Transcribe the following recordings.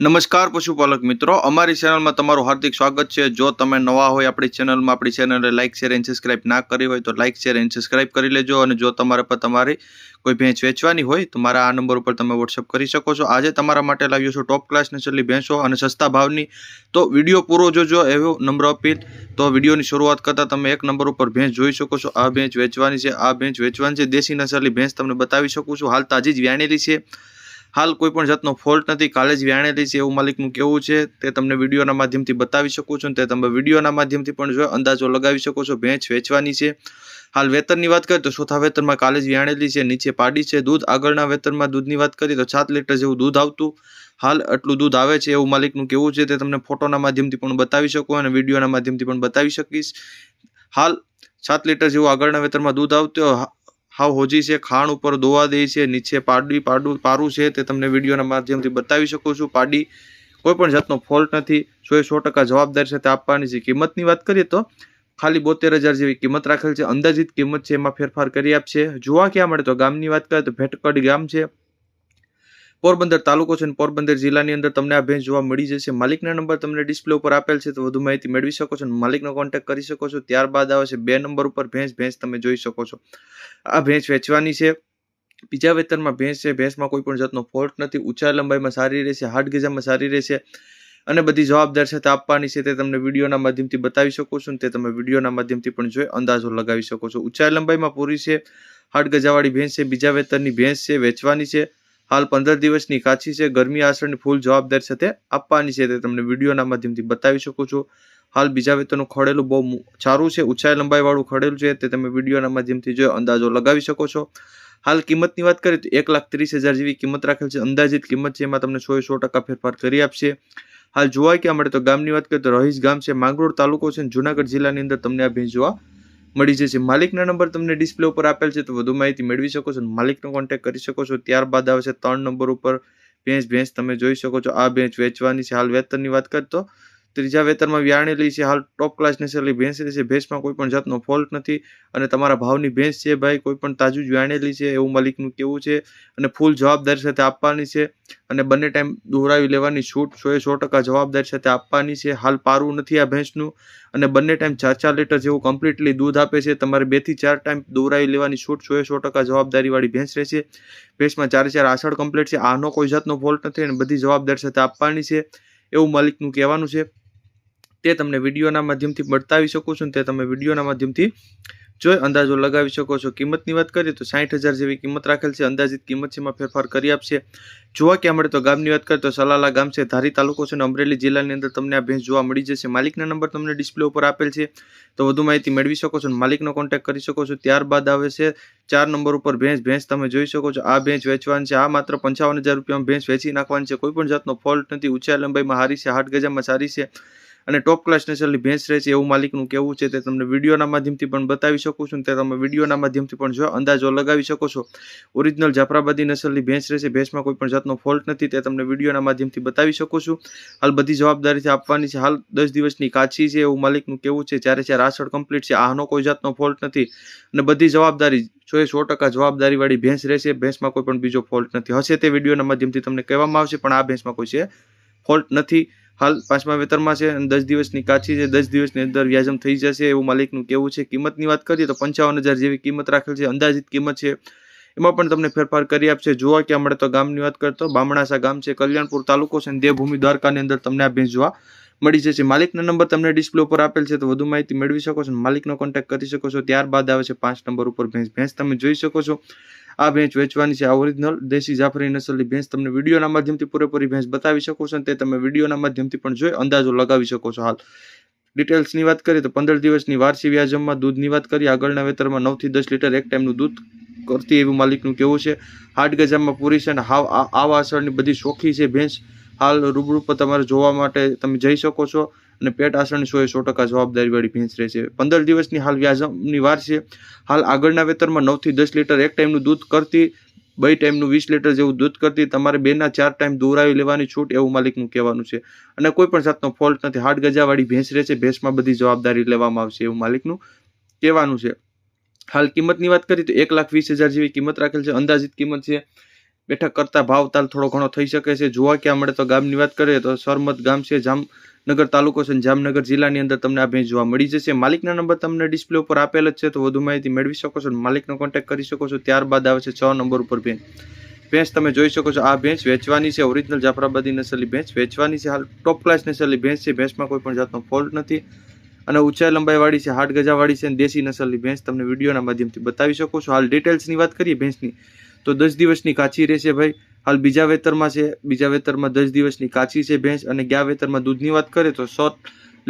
નમસ્કાર પશુપાલક મિત્રો. અમારી ચેનલમાં તમારું હાર્દિક સ્વાગત છે. જો તમે નવા હોય આપણી ચેનલમાં, આપણી ચેનલને લાઇક શેર એન્ડ સબસ્ક્રાઇબ ના કરી હોય તો લાઇક શેર એન્ડ સબસ્ક્રાઇબ કરી લેજો અને જો તમારા પર તમારી કોઈ ભેંસ વેચવાની હોય તો મારા આ નંબર ઉપર તમે વોટ્સઅપ કરી શકો છો. આજે તમારા માટે લાવ્યો છું ટોપ ક્લાસ નસલની ભેંસો અને સસ્તા ભાવની. તો વીડિયો પૂરો જોજો એવો નંબર અપીલ. તો વિડીયોની શરૂઆત કરતાં તમે એક નંબર ઉપર ભેંસ જોઈ શકો છો. આ ભેંસ વેચવાની છે, આ ભેંસ વેચવાની છે. દેશી નસલની ભેંસ તમને બતાવી શકું છું. હાલ તાજી જ વ્યાણેલી છે. હાલ કોઈ પણ જાતનો ફોલ્ટ નથી. કાલે જ વ્યાણેલી છે એવું માલિકનું કેવું છે. તે તમને વિડીયોના માધ્યમથી બતાવી શકું છું તે તમે વિડીયોના માધ્યમથી પણ જો અંદાજો લગાવી શકો છો. ભેંસ વેચવાની છે. હાલ વેતનની વાત કરીએ તો ચોથા વેતનમાં કાલે જ વ્યાણેલી છે, નીચે પાડી છે. દૂધ આગળના વેતનમાં દૂધની વાત કરીએ તો સાત લીટર જેવું દૂધ આવતું. હાલ આટલું દૂધ આવે છે એવું માલિકનું કેવું છે. તે તમને ફોટોના માધ્યમથી પણ બતાવી શકું અને વિડીયોના માધ્યમથી પણ બતાવી શકીશ. હાલ સાત લીટર જેવું આગળના વેતરમાં દૂધ આવતું. હાવ હોજી છે, ખાણ ઉપર દોવા દે છે, નીચે પાડી પાડું, પારું છે, તે તમને વિડીયોના માધ્યમથી બતાવી શકું છું. પાડી કોઈપણ જાતનો ફોલ્ટ નથી. સો એ સો ટકા જવાબદારી સાથે આપવાની છે. કિંમતની વાત કરીએ તો ખાલી બોતેર હજાર જેવી કિંમત રાખેલ છે. અંદાજિત કિંમત છે, એમાં ફેરફાર કરી આપશે. જોવા ક્યાં મળે તો ગામની વાત કરીએ તો ભેટકડ ગામ છે. પોરબંદર તાલુકો છે અને પોરબંદર જિલ્લાની અંદર તમને આ ભેંસ જોવા મળી જશે. માલિકના નંબર તમને ડિસ્પ્લે ઉપર આપેલ છે, તો વધુ માહિતી મેળવી શકો છો અને માલિકનો કોન્ટેક્ટ કરી શકો છો. ત્યારબાદ આવે છે, બે નંબર ઉપર ભેંસ ભેંસ તમે જોઈ શકો છો. આ ભેંસ વેચવાની છે. બીજા વેતનમાં ભેંસ છે, ભેંસમાં કોઈ પણ જાતનો ફોલ્ટ નથી. ઊંચા લંબાઈમાં સારી રહેશે હાડ ગજામાં સારી રહેશે અને બધી જવાબદાર સાથે આપવાની છે તે તમને વિડીયોના માધ્યમથી બતાવી શકો છો તે તમે વિડીયોના માધ્યમથી પણ જોઈ અંદાજો લગાવી શકો છો. ઊંચાઈ લંબાઈમાં પૂરી છે હાડ ગજાવાળી ભેંસ છે, બીજા વેતનની ભેંસ છે, વેચવાની છે. હાલ પંદર દિવસની કાચી છે. ગરમી આસરની ફૂલ જવાબદાર સાથે આપવાની છે તે તમને વિડીયોના માધ્યમથી બતાવી શકો છો. હાલ બીજા વેતનનું ખડેલું બહુ સારું છે. ઊંચાઈ લંબાઈવાળું ખડેલું છે તે તમે વિડીયોના માધ્યમથી જો અંદાજો લગાવી શકો છો. હાલ કિંમતની વાત કરીએ તો એક લાખ ત્રીસ હજાર જેવી કિંમત રાખેલ છે. અંદાજિત કિંમત છે એમાં તમને સો સો ટકા ફેરફાર કરી આપશે. હાલ જોવા ક્યાં મળે તો ગામની વાત કરીએ તો રહીશ ગામ છે. માંગરોળ તાલુકો છે જુનાગઢ જિલ્લાની અંદર તમને આ ભેંસ જોવા મળી જશે. માલિકના નંબર તમને ડિસ્પ્લે ઉપર આપેલ છે, તો વધુ માહિતી મેળવી શકો છો માલિકનો કોન્ટેક કરી શકો છો. ત્યારબાદ આવશે ત્રણ નંબર ઉપર ભેંસ ભેંસ તમે જોઈ શકો છો. આ ભેંસ વેચવાની છે. હાલ વેતનની વાત કરતો ત્રીજા વેતનમાં વ્યાણેલી છે, હાલ ટોપ ક્લાસ નેસરલી ભેંસ છે. ભેંસમાં કોઈ પણ જાતનો ફોલ્ટ નથી અને તમારા ભાવની ભેંસ છે ભાઈ, કોઈ પણ તાજું જ વ્યાણેલી છે, એવું માલિકનું કેવું છે અને ફૂલ જવાબદારી સાથે આપવાની છે અને બંને ટાઈમ દોહરાવી લેવાની છૂટ સોએ સો ટકા જવાબદારી સાથે આપવાની છે. હાલ પારું નથી આ ભેંસનું અને બંને ટાઈમ ચાર ચાર લીટર જેવું કમ્પ્લીટલી દૂધ આપે છે. તમારે બેથી ચાર ટાઈમ દોરાવી લેવાની છૂટ સોએ સો ટકા જવાબદારીવાળી ભેંસ રહેશે ભેંસમાં ચારે ચાર આસળ કમ્પ્લીટ છે. આનો કોઈ જાતનો ફોલ્ટ નથી અને બધી જવાબદારી સાથે આપવાની છે. એવું માલિકનું કહેવાનું છે. તે તમને વિડીયોના માધ્યમથી બતાવી શકું છું તે તમે વિડીયોના માધ્યમથી જોઈ અંદાજો લગાવી શકો છો. કિંમતની વાત કરીએ તો સાઠ હજાર જેવી કિંમત રાખેલ છે. અંદાજિત કિંમત છે એમાં ફેરફાર કરી આપશે. જોવા ક્યાં મળે તો ગામની વાત કરીએ તો સલાલા ગામ છે. ધારી તાલુકો છે અને અમરેલી જિલ્લાની અંદર તમને આ ભેંસ જોવા મળી જશે. માલિકના નંબર તમને ડિસ્પ્લે ઉપર આપેલ છે. તો વધુ માહિતી મેળવી શકો છો માલિકનો કોન્ટેક્ટ કરી શકો છો. ત્યારબાદ આવે છે ચાર નંબર ઉપર ભેંસ. ભેંસ તમે જોઈ શકો છો. આ ભેંસ વેચવાની છે. આ માત્ર પંચાવન હજાર રૂપિયામાં ભેંસ વેચી નાખવાની છે. કોઈ પણ જાતનો ફોલ્ટ નથી. ઊંચા લંબાઈમાં હારી છે. હાટ ગજામાં સારી છે. અને ટોપ ક્લાસ નેસરલી ભેંસ રહે છે એવું માલિકનું કેવું છે તે તમને વિડીયોના માધ્યમથી પણ બતાવી શકું છું તે તમે વિડીયોના માધ્યમથી પણ જો અંદાજો લગાવી શકો છો. ઓરિજિનલ જાફરાબાદી નસલની ભેંસ રહેશે ભેંસમાં કોઈ પણ જાતનો ફોલ્ટ નથી તે તમને વિડીયોના માધ્યમથી બતાવી શકું છું. હાલ બધી જવાબદારીથી આપવાની છે. હાલ દસ દિવસની કાચી છે એવું માલિકનું કેવું છે. જ્યારે ચાર આસળ કમ્પ્લીટ છે, આનો કોઈ જાતનો ફોલ્ટ નથી. અને બધી જવાબદારી સો એ સો ટકા જવાબદારીવાળી ભેંસ રહેશે ભેંસમાં કોઈ પણ બીજો ફોલ્ટ નથી. હશે તે વિડીયોના માધ્યમથી તમને કહેવામાં આવશે, પણ આ ભેંસમાં કોઈ છે ફોલ્ટ નથી. હાલ પાંચમા વેતરમાં છે અને દસ દિવસની કાચી છે. દસ દિવસની અંદર વ્યાજમ થઈ જશે એવું માલિકનું કેવું છે. કિંમતની વાત કરીએ તો પંચાવન હજાર જેવી કિંમત રાખેલ છે. અંદાજિત કિંમત છે. એમાં પણ તમને ફેરફાર કરી આપશે. જોવા ક્યાં મળે તો ગામની વાત કરતો બામણાસા ગામ છે. કલ્યાણપુર તાલુકો છે અને દેવભૂમિ દ્વારકાની અંદર તમને આ ભેંસ જોવા મળી જશે. માલિકના નંબર તમને ડિસ્પ્લે ઉપર આપેલ છે તો વધુ માહિતી મેળવી શકો છો માલિકનો કોન્ટેક્ટ કરી શકો છો. ત્યારબાદ આવે છે પાંચ નંબર ઉપર ભેંસ. ભેંસ તમે જોઈ શકો છો. આ ભેંસ વેચવાની છે. આ ઓરિજિનલ દેશી જાફરી નસલની ભેંસ તમને વિડીયોના માધ્યમથી પૂરેપૂરી ભેંસ બતાવી શકો છો તે તમે વિડીયોના માધ્યમથી પણ જોઈ અંદાજો લગાવી શકો છો હાલ. ડિટેલ્સની વાત કરીએ તો પંદર દિવસની વાર્ષિક વ્યાજમમાં દૂધની વાત કરીએ. આગળના વેતરમાં નવથી દસ લીટર એક ટાઈમનું દૂધ કરતી એવું માલિકનું કેવું છે. હાટ ગજામાં પૂરી છે અને હાવ આવા અસરની બધી શોખી છે ભેંસ. હાલ રૂબરૂ પર તમારે જોવા માટે તમે જઈ શકો છો. અને પેટ આસરણની સો એ સો ટકા જવાબદારીવાળી ભેંસ રહેશે. પંદર દિવસની હાલ વ્યાજમની વાર છે. હાલ આગળના વેતરમાં નવથી દસ લીટર એક ટાઈમનું દૂધ કરતી, બે ટાઈમનું વીસ લીટર જેવું દૂધ કરતી, તમારે બેના ચાર ટાઈમ દોરાવી લેવાની છૂટ એવું માલિકનું કહેવાનું છે. અને કોઈ પણ જાતનો ફોલ્ટ નથી. હાડ ગજાવાળી ભેંસ રહે છે ભેંસમાં બધી જવાબદારી લેવામાં આવશે એવું માલિકનું કહેવાનું છે. હાલ કિંમતની વાત કરીએ તો એક લાખ વીસ હજાર જેવી કિંમત રાખેલ છે. અંદાજિત કિંમત છે. બેઠક કરતા ભાવ તાલ થોડો ઘણો થઈ શકે છે. જોવા ક્યાં મળે તો ગામની વાત કરીએ તો સરમત ગામ છે. જામનગર તાલુકો છે અને જામનગર જિલ્લાની અંદર તમને આ ભેંસ જોવા મળી જશે. માલિકના નંબર તમને ડિસ્પ્લે ઉપર આપેલ જ છે, તો વધુ માહિતી મેળવી શકો છો માલિકનો કોન્ટેક્ટ કરી શકો છો. ત્યારબાદ આવે છે છ નંબર ઉપર ભેંસ ભેંસ તમે જોઈ શકો છો, આ ભેંસ વેચવાની છે, ઓરિજિનલ જાફરાબાદી નસલની ભેંસ વેચવાની છે. હાલ ટોપ ક્લાસ નસલી ભેંસ છે ભેંસમાં કોઈ પણ જાતનો ફોલ્ટ નથી. અને ઊંચાઈ લંબાઈવાળી છે હાડ ગજાવાળી છે અને દેશી નસલની ભેંસ તમને વિડીયોના માધ્યમથી બતાવી શકો છો. હાલ ડિટેલ્સની વાત કરીએ ભેંસની તો દસ દિવસની કાચી રહેશે ભાઈ. હાલ બીજા વેતરમાં છે. બીજા વેતરમાં દસ દિવસની કાચી છે ભેંસ અને ગયા વેતરમાં દૂધની વાત કરીએ તો સો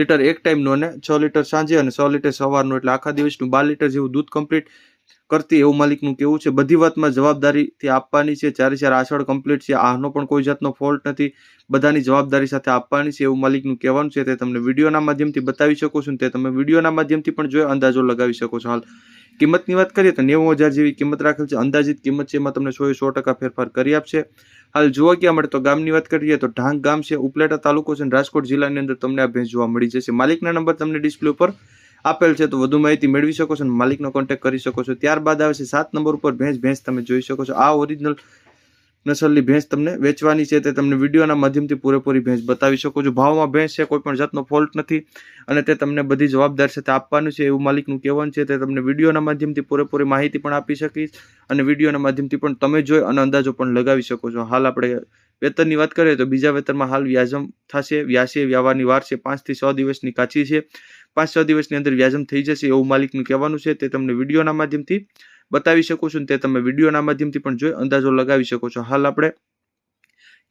લીટર એક ટાઈમનું અને છ લીટર સાંજે અને સો લીટર સવારનું. એટલે આખા દિવસનું બાર લીટર જેવું દૂધ કમ્પ્લીટ કરતી એવું માલિકનું કેવું છે? બધી વાતમાં જવાબદારીથી આપવાની છે. ચારે ચાર આસળ કમ્પ્લીટ છે, આનો પણ કોઈ જાતનો ફોલ્ટ નથી. બધાની જવાબદારી સાથે આપવાની છે એવું માલિકનું કહેવાનું છે. તે તમને વિડીયોના માધ્યમથી બતાવી શકો છો તે તમે વિડીયોના માધ્યમથી પણ જોઈ અંદાજો લગાવી શકો છો હાલ. કિંમતની વાત કરીએ તો નેવું હજાર જેવી કિંમત રાખેલ છે. અંદાજિત કિંમત છે એમાં તમને સો સો ટકા ફેરફાર કરી આપશે. હાલ જોવા ક્યાં મળે તો ગામની વાત કરીએ તો ઢાંગ ગામ છે, ઉપલેટા તાલુકો છે રાજકોટ જિલ્લાની અંદર તમને આ ભેંસ જોવા મળી જશે. માલિકના નંબર તમને ડિસ્પ્લે ઉપર આપેલ છે, તો વધુ માહિતી મેળવી શકો છો અને માલિકનો કોન્ટેક્ટ કરી શકો છો. ત્યારબાદ આવે છે સાત નંબર ઉપર ભેંસ ભેંસ તમે જોઈ શકો છો. આ ઓરિજિનલ નસલની ભેંસ તમને વેચવાની છે તે તમને વિડીયોના માધ્યમથી પૂરેપૂરી ભેંસ બતાવી શકો છો. ભાવમાં ભેંસ છે, કોઈ પણ જાતનો ફોલ્ટ નથી અને તે તમને બધી જવાબદાર સાથે આપવાનું છે એવું માલિકનું કહેવાનું છે. તે તમને વિડીયોના માધ્યમથી પૂરેપૂરી માહિતી પણ આપી શકીશ અને વિડીયોના માધ્યમથી પણ તમે જોઈ અને અંદાજો પણ લગાવી શકો છો. હાલ આપણે વેતનની વાત કરીએ તો બીજા વેતનમાં હાલ વ્યાજમ થશે. વ્યાસે વ્યાવાની વાર છે પાંચથી છ દિવસની કાચી છે. પાંચ છ દિવસની અંદર વ્યાજમ થઈ જશે એવું માલિકનું કહેવાનું છે. તે તમને વિડીયોના માધ્યમથી બતાવી શકો છો તે તમે વિડીયોના માધ્યમથી પણ જોઈ અંદાજો લગાવી શકો છો. હાલ આપણે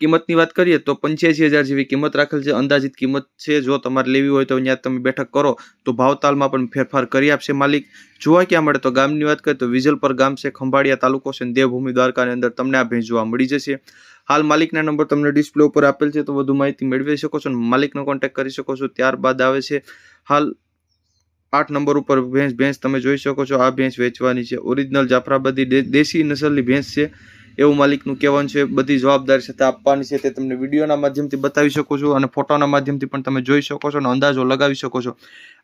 કિંમતની વાત કરીએ તો પંચ્યાસી હજાર જેવી કિંમત રાખેલ છે. અંદાજિત કિંમત છે, જો તમારે લેવી હોય તો અહીંયા તમે બેઠક કરો તો ભાવતાલમાં પણ ફેરફાર કરી આપશે માલિક. જોવા ક્યાં મળે તો ગામની વાત કરીએ તો વિજલપર ગામ છે, ખંભાળિયા તાલુકો છે દેવભૂમિ દ્વારકાની અંદર તમને આ ભેંસ જોવા મળી જશે. હાલ માલિકના નંબર તમને ડિસ્પ્લે ઉપર આપેલ છે તો વધુ માહિતી મેળવી શકો છો અને માલિકનો કોન્ટેક્ટ કરી શકો છો. ત્યારબાદ આવે છે, હાલ આઠ નંબર ઉપર ભેંસ ભેંસ તમે જોઈ શકો છો, આ ભેંસ વેચવાની છે. ઓરિજિનલ જાફરાબાદી દેશી નસલની ભેંસ છે. એવું માલિકનું કહેવાનું છે. બધી જવાબદારી સાથે આપવાની છે તે તમને વિડીયોના માધ્યમથી બતાવી શકો છો અને ફોટોના માધ્યમથી પણ તમે જોઈ શકો છો અને અંદાજો લગાવી શકો છો.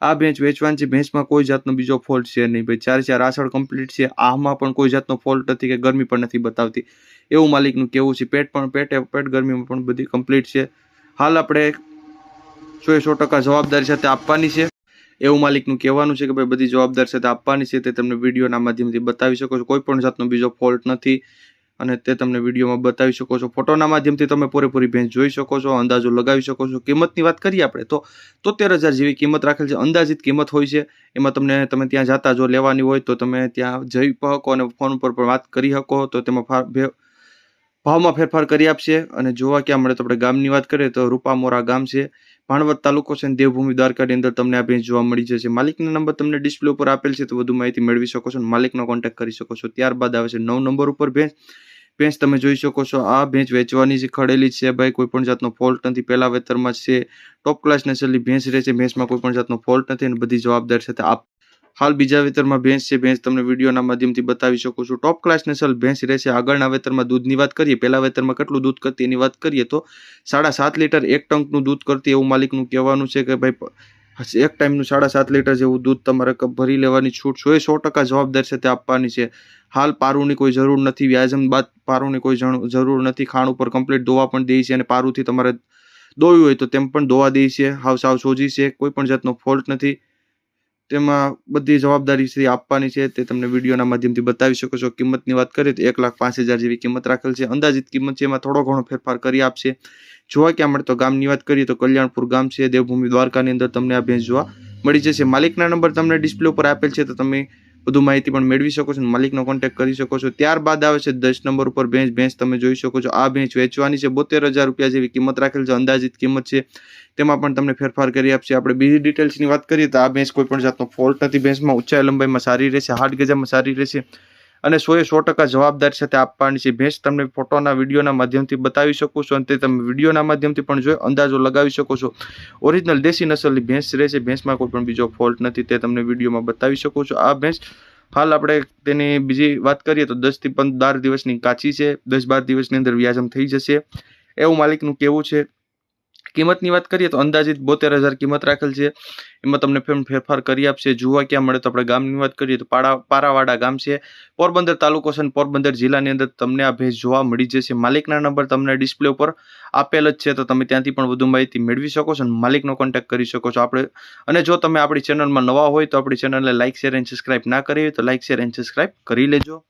આ ભેંચ વેચવાની છે. ભેંસમાં કોઈ જાતનો બીજો ફોલ્ટ છે નહીં ભાઈ. ચાર ચાર આસળ કમ્પ્લીટ છે. આમાં પણ કોઈ જાતનો ફોલ્ટ નથી કે ગરમી પણ નથી બતાવતી. એવું માલિકનું કહેવું છે. પેટ પણ, પેટ પેટ ગરમીમાં પણ બધી કમ્પ્લીટ છે. હાલ આપણે સો સો ટકા જવાબદારી સાથે આપવાની છે. એવું માલિકનું કહેવાનું છે કે ભાઈ બધી જવાબદારી તે આપવાની છે, તે તમને વિડીયોના માધ્યમથી બતાવી શકો છો. કોઈ પણ જાતનો બીજો ફોલ્ટ નથી અને તે તમને વિડીયોમાં બતાવી શકો છો. ફોટોના માધ્યમથી તમે પૂરેપૂરી ભેંસ જોઈ શકો છો, અંદાજો લગાવી શકો છો. કિંમતની વાત કરીએ આપણે, તો તોતેર હજાર જેવી કિંમત રાખેલ છે. અંદાજિત કિંમત હોય છે. એમાં તમને, તમે ત્યાં જાતા જો લેવાની હોય તો તમે ત્યાં જઈ શકો અને ફોન ઉપર પણ વાત કરી શકો, તો તેમાં ભાવમાં ફેરફાર કરી આપશે. અને જોવા ક્યાં મળે તો આપણે ગામની વાત કરીએ તો રૂપામોરા ગામ છે. ભાણવડ તાલુકો છે દેવભૂમિ દ્વારકાની અંદર તમને આ ભેંસ જોવા મળી જશે. માલિકના નંબર તમને ડિસ્પ્લે ઉપર આપેલ છે, તો વધુ માહિતી મેળવી શકો છો માલિકનો કોન્ટેક્ટ કરી શકો છો. ત્યારબાદ આવે છે નવ નંબર ઉપર ભેંસ. ભેંસ તમે જોઈ શકો છો, આ ભેંસ વેચવાની જે ખડેલી છે ભાઈ, કોઈ પણ જાતનો ફોલ્ટ નથી. પહેલા વેતરમાં છે ટોપ ક્લાસ નસલની ભેંસ રહે છે, ભેંસમાં કોઈ પણ જાતનો ફોલ્ટ નથી અને બધી જવાબદારી સાથે આપ હાલ બીજા વેતરમાં ભેંસ છે. ભેંસ તમને વિડીયોના માધ્યમથી બતાવી શકો છું. ટોપ ક્લાસ નસલ ભેંસ રહેશે. આગળના વેતરમાં દૂધની વાત કરીએ. પહેલા વેતરમાં કેટલું દૂધ કરતી એની વાત કરીએ તો સાડા સાત લીટર એક ટંકનું દૂધ કરતી એવું માલિકનું કહેવાનું છે કે ભાઈ, એક ટાઈમનું સાડા સાત લીટર જેવું દૂધ તમારે ભરી લેવાની છૂટ છો. એ સો ટકા જવાબદાર છે તે આપવાની છે. હાલ પારુની કોઈ જરૂર નથી. વ્યાજમ બાદ પારુની કોઈ જરૂર નથી. ખાણ ઉપર કમ્પ્લીટ ધોવા પણ દે છે અને પારુથી તમારે દોયું હોય તો તેમ પણ દોવા દે છે. હાવ સાવ સોજી છે. કોઈ પણ જાતનો ફોલ્ટ નથી. તેમાં બધી જવાબદારી છે આપવાની છે, તે તમને વિડીયોના માધ્યમથી બતાવી શકો છો. કિંમતની વાત કરીએ તો એક લાખ પાંચ હજાર જેવી કિંમત રાખેલ છે. અંદાજિત કિંમત છે, એમાં થોડો ઘણો ફેરફાર કરી આપશે. જોવા ક્યાં મળે તો ગામની વાત કરીએ તો કલ્યાણપુર ગામ છે, દેવભૂમિ દ્વારકાની અંદર તમને આ ભેંસ જોવા મળી જશે. માલિકના નંબર તમને ડિસ્પ્લે ઉપર આપેલ છે, તો તમે વધુ માહિતી પણ મેળવી શકો છો માલિકનો કોન્ટેક્ટ કરી શકો છો. ત્યારબાદ આવે છે દસ નંબર ઉપર ભેંસ ભેંસ તમે જોઈ શકો છો. આ ભેંસ વેચવાની છે. બોતેર હજાર રૂપિયા જેવી કિંમત રાખેલ છે. અંદાજિત કિંમત છે. તેમાં પણ તમને ફેરફાર કરી આપશે. આપણે બીજી ડિટેલ્સની વાત કરીએ તો આ ભેંસ કોઈ પણ જાતનો ફોલ્ટ નથી. ભેંસમાં ઊંચાઈ લંબાઈમાં સારી રહેશે. હાર્ટ ગજામાં સારી રહેશે. અને સોએ સો ટકા જવાબદારી સાથે આપવાની છે. ભેંસ, તમને ફોટોના વિડીયોના માધ્યમથી બતાવી શકો છો અને તે તમે વિડીયોના માધ્યમથી પણ જોઈ, અંદાજો લગાવી શકો છો. ઓરિજિનલ દેશી નસલની ભેંસ રહેશે ભેંસમાં કોઈ પણ બીજો ફોલ્ટ નથી, તે તમને વિડીયોમાં બતાવી શકો છો. આ ભેંસ હાલ આપણે તેની બીજી વાત કરીએ તો દસથી પંદર દિવસની કાચી છે. દસ બાર દિવસની અંદર વ્યાજમ થઈ જશે. એવું માલિકનું કહેવું છે. કિંમતની વાત કરીએ તો અંદાજિત બોતેર હજાર કિંમત રાખેલ છે. એમાં તમને ફેર ફેરફાર કરી આપશે. જોવા ક્યાં મળે તો આપણે ગામની વાત કરીએ તો પાડા, પારાવાડા ગામ છે. પોરબંદર તાલુકો છે અને પોરબંદર જિલ્લાની અંદર તમને આ ભેંસ જોવા મળી જશે. માલિકના નંબર તમને ડિસ્પ્લે ઉપર આપેલ જ છે તો તમે ત્યાંથી પણ વધુ માહિતી મેળવી શકો છો અને માલિકનો કોન્ટેક્ટ કરી શકો છો આપણે. અને જો તમે આપણી ચેનલમાં નવા હોય તો આપણી ચેનલને લાઇક શેર એન્ડ સબસ્ક્રાઇબ ના કરી તો લાઇક શેર એન્ડ સબસ્ક્રાઇબ કરી લેજો.